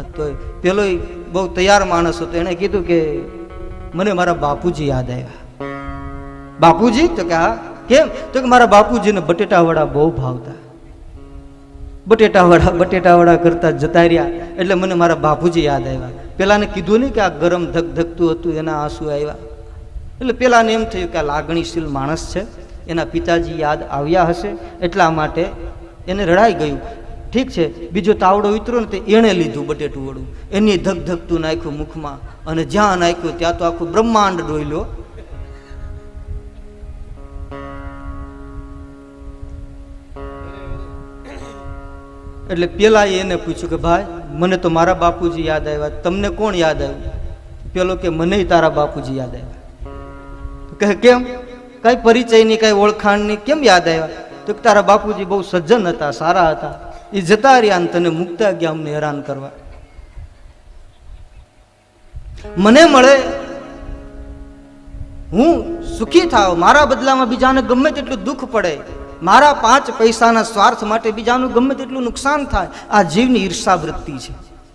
તો પેલો બહુ તૈયાર માણસ હતો. એણે કીધું કે મને મારા બાપુજી યાદ આવ્યા. બાપુજી? તો કે હા. કેમ? તો કે મારા બાપુજીને બટેટા વડા બહુ ભાવતા. બટેટા વડા બટેટા વડા કરતા જતા રહ્યા. એટલે મને મારા બાપુજી યાદ આવ્યા. પેલાને કીધું નહીં કે આ ગરમ ધક ધકતું હતું, એના આંસુ આવ્યા. એટલે પેલાને એમ થયું કે આ લાગણીશીલ માણસ છે. એના પિતાજી યાદ આવ્યા હશે. એટલા માટે એને રડાઈ ગયું. ઠીક છે? બીજો તાવડો ઉતર્યો ને તે એણે લીધું બટેટું વડું. એની ધક ધકતું નાખ્યું મુખમાં અને જ્યાં નાખ્યું ત્યાં તો આખું બ્રહ્માંડ ડોયલો. એટલે પેલા એને પૂછ્યું કે, ભાઈ, મને તો મારા બાપુજી યાદ આવ્યા. તમને કોણ યાદ આવ્યું? પેલો કે મને તારા બાપુજી યાદ આવ્યા. કહે, કેમ? કઈ પરિચયની, કઈ ઓળખાણની કેમ યાદ આવ્યા? તો તારા બાપુજી બહુ સજ્જન હતા, સારા હતા. એ જતા રહ્યા તને મુકતા ગયા અમને હેરાન કરવા મને મળે હું સુખી થાવ મારા બદલામાં બીજાને ગમે તેટલું દુઃખ પડે મારા પાંચ પૈસાના સ્વાર્થ માટે બીજાનું ગમે તેટલું નુકસાન થાય આ જીવની ઈર્ષા વૃત્તિ છે